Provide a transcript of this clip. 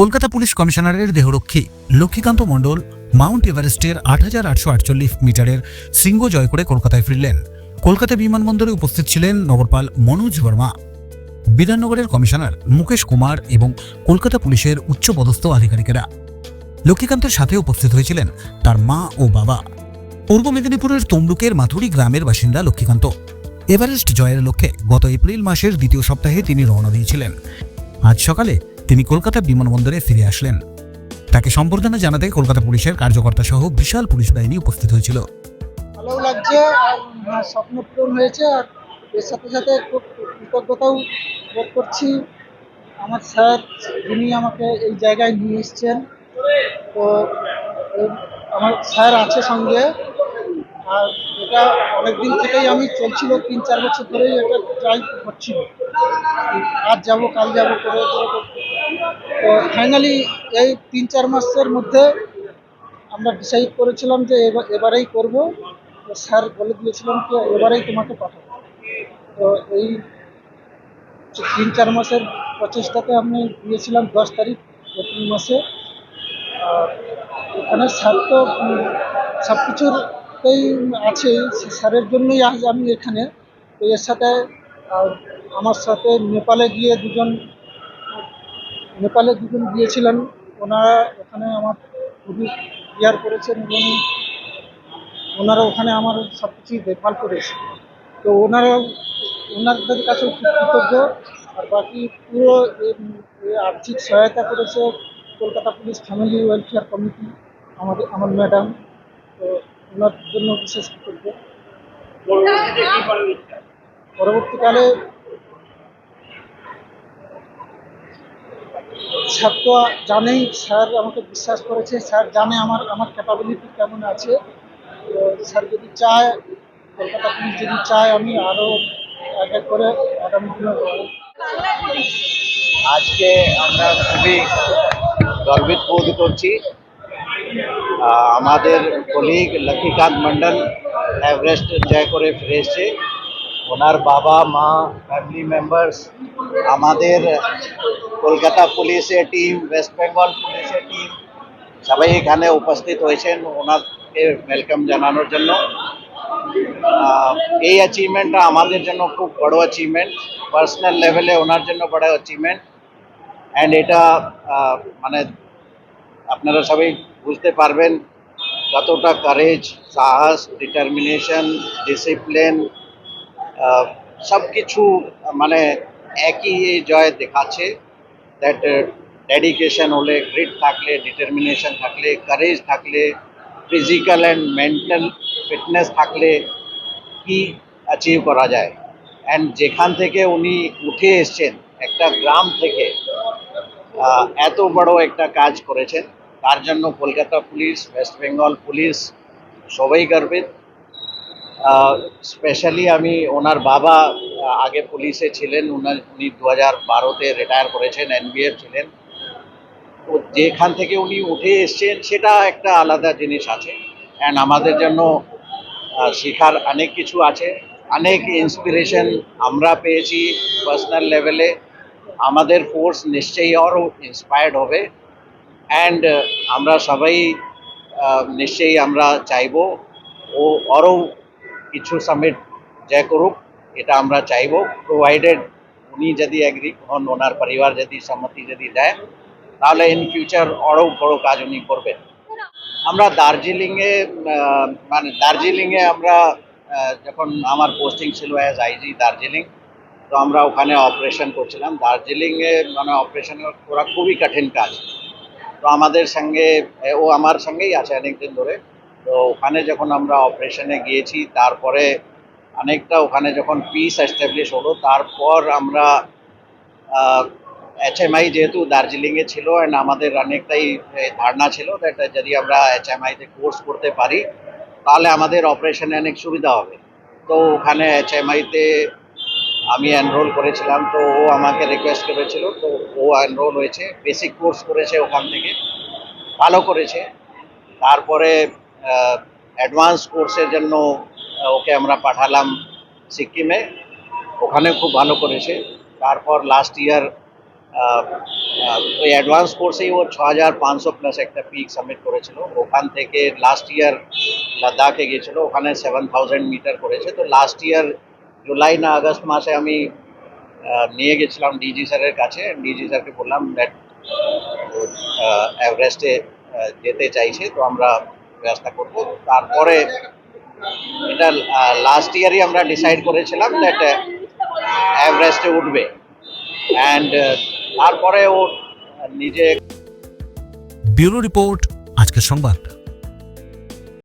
Kolkata police কমিশনারের দেহরক্ষী লক্ষ্মীকান্ত মণ্ডল Mount এভারেস্টের আট হাজার আটশো আটচল্লিশ মিটারের শৃঙ্গ জয় করে কলকাতায় ফিরলেন। কলকাতা বিমানবন্দরে উপস্থিত ছিলেন নগরপাল মনোজ বর্মা। বিধাননগরের কমিশনার মুকেশ কুমার এবং কলকাতা পুলিশের উচ্চপদস্থ আধিকারিকেরা। লক্ষ্মীকান্তের সাথে উপস্থিত হয়েছিলেন তার মা ও বাবা। পূর্ব মেদিনীপুরের তমলুকের মাথুরি গ্রামের বাসিন্দা লক্ষ্মীকান্ত। এভারেস্ট জয়ের লক্ষ্যে গত এপ্রিল মাসের দ্বিতীয় সপ্তাহে তিনি রওনা দিয়েছিলেন। আজ সকালে তিনি কলকাতা বিমানবন্দরে ফিরে আসলেন। তাকে সম্বর্ধনা জানাতে কলকাতা পুলিশের কার্যকর্তা সহ বিশাল পুলিশ বাহিনী উপস্থিত হয়েছিল। ভালো লাগছে আর আমার স্বপ্ন পূরণ হয়েছে আর এর সাথে সাথে কৃতজ্ঞতাও বোধ করছি। আমার স্যার, যিনি আমাকে এই জায়গায় নিয়ে এসছেন, তো আমার স্যার আছে সঙ্গে। আর এটা অনেক দিন থেকেই আমি চলছিল, তিন চার বছর ধরেই এটা ট্রাই করছিল। আজ যাব, কাল যাব করে করে। তো ফাইনালি এই তিন চার মাসের মধ্যে আমরা ডিসাইড করেছিলাম যে এবার, এবারেই করব। স্যার বলে দিয়েছিলাম যে এবারেই তোমাকে পাঠাবো। তো এই তিন চার মাসের প্রচেষ্টাতে আমি দিয়েছিলাম দশ তারিখ এপ্রিল মাসে। আর এখানে স্যার তো সব কিছুতেই আছে। স্যারের জন্যই আজ আমি এখানে। তো এর সাথে আমার সাথে নেপালে গিয়ে দুজন নেপালে দুজন গিয়েছিলেন। ওনারা ওখানে আমার খুবই কেয়ার করেছেন এবং ওনারা ওখানে আমার সব কিছুই দেখভাল করেছে। তো ওনারা ওনাদের খুব কৃতজ্ঞ। আর বাকি পুরো আর্থিক সহায়তা করেছে Kolkata police family welfare committee, আমাদের, আমার ম্যাডাম। তো ওনার জন্য বিশেষ কৃতজ্ঞ। পরবর্তীকালে স্যার তো জানেই, স্যার আমাকে বিশ্বাস করেছে, স্যার জানে আমার আমার ক্যাপাবিলিটি কেমন আছে। তো স্যার যদি চায়, কলকাতা পুলিশ যদি চায়, আমি আরও এক করে আগামী দিনে আজকে আমরা খুবই গর্বিত বোধ করছি। আমাদের কলিগ লক্ষ্মীকান্ত মন্ডল এভারেস্ট জয় করে ফিরে এসছে। ওনার বাবা, মা ফ্যামিলি মেম্বার্স আমাদের কলকাতা পুলিশের টিম ওয়েস্ট বেঙ্গল পুলিশের টিম, সবাই এখানে উপস্থিত হয়েছেন ওনাকে ওয়েলকাম জানানোর জন্য। এই অ্যাচিভমেন্টটা আমাদের জন্য খুব বড় অ্যাচিভমেন্ট পার্সোনাল লেভেলে ওনার জন্য বড় অ্যাচিভমেন্ট অ্যান্ড এটা মানে আপনারা সবাই বুঝতে পারবেন কতটা কারেজ সাহস ডিটারমিনেশন ডিসিপ্লিন সব কিছু মানে একই জয় দেখাচ্ছে। দ্যাট ডেডিকেশন হলে গ্রিট থাকলে ডিটারমিনেশন থাকলে কারেজ থাকলে ফিজিক্যাল অ্যান্ড মেন্টাল ফিটনেস থাকলে কি অ্যাচিভ করা যায়? অ্যান্ড যেখান থেকে উনি উঠে এসছেন, একটা গ্রাম থেকে এত বড় একটা কাজ করেছেন, তার জন্য কলকাতা পুলিশ ওয়েস্ট বেঙ্গল পুলিশ সবাই গর্বিত। স্পেশালি আমি ওনার বাবা আগে পুলিশে ছিলেন, উনি দু হাজার বারোতে রিটায়ার করেছেন এনবিএফ ছিলেন। তো যেখান থেকে উনি উঠে এসছেন, সেটা একটা আলাদা জিনিস আছে। অ্যান্ড আমাদের জন্য শেখার অনেক কিছু আছে। অনেক ইন্সপিরেশন আমরা পেয়েছি পার্সোনাল লেভেলে আমাদের ফোর্স নিশ্চয়ই আরও ইন্সপায়ার্ড হবে। অ্যান্ড আমরা সবাই নিশ্চয়ই আমরা চাইব ও আরও কিছু সামিট জয় করুক। এটা আমরা চাইব। প্রোভাইডেড উনি যদি অ্যাগ্রি হন, ওনার পরিবার যদি সম্মতি যদি দেয়, তাহলে ইন ফিউচার আরও বড় কাজ উনি করবেন। আমরা দার্জিলিংয়ে মানে দার্জিলিংয়ে আমরা যখন আমার পোস্টিং ছিল অ্যাজ আইজি দার্জিলিং, তো আমরা ওখানে অপারেশন করছিলাম। দার্জিলিংয়ে মানে অপারেশন করা খুবই কঠিন কাজ। তো আমাদের সঙ্গে ও আমার সঙ্গেই আছে অনেকদিন ধরে। তো ওখানে যখন আমরা অপারেশনে গিয়েছি, তারপরে অনেকটা ওখানে যখন পিস এস্টাবলিশ হলো, তারপর আমরা এইচএমআই যেহেতু দার্জিলিংয়ে ছিল অ্যান্ড আমাদের অনেকটাই ধারণা ছিল দ্যাট যদি আমরা এইচএমআইতে কোর্স করতে পারি, তাহলে আমাদের অপারেশনে অনেক সুবিধা হবে। তো ওখানে এইচএমআইতে আমি এনরোল করেছিলাম, তো ও আমাকে রিকোয়েস্ট করেছিল, তো ও এনরোল হয়েছে বেসিক কোর্স করেছে ওখান থেকে, ভালো করেছে। তারপরে অ্যাডভান্স কোর্সের জন্য ওকে আমরা পাঠালাম সিকিমে। ওখানে খুব ভালো করেছে। তারপর লাস্ট ইয়ার ওই অ্যাডভান্স কোর্সেই ও ছ হাজার পাঁচশো প্লাস একটা পিক সাবমিট করেছিল। ওখান থেকে লাস্ট ইয়ার লাদাখে গিয়েছিল। ওখানে সেভেন থাউজেন্ড মিটার করেছে। তো লাস্ট ইয়ার জুলাই না আগস্ট মাসে আমি নিয়ে গেছিলাম ডিজি স্যারের কাছে। ডিজি স্যারকে বললাম দ্যাট এভারেস্টে যেতে চাইছে, তো আমরা ব্যবস্থা করব। তারপরে এটা লাস্ট ইয়ারই আমরা ডিসাইড করেছিলাম দ্যাট এভারেস্টে উঠবে। অ্যান্ড তারপরে ও নিজে ব্যুরো রিপোর্ট, আজকের সংবাদ।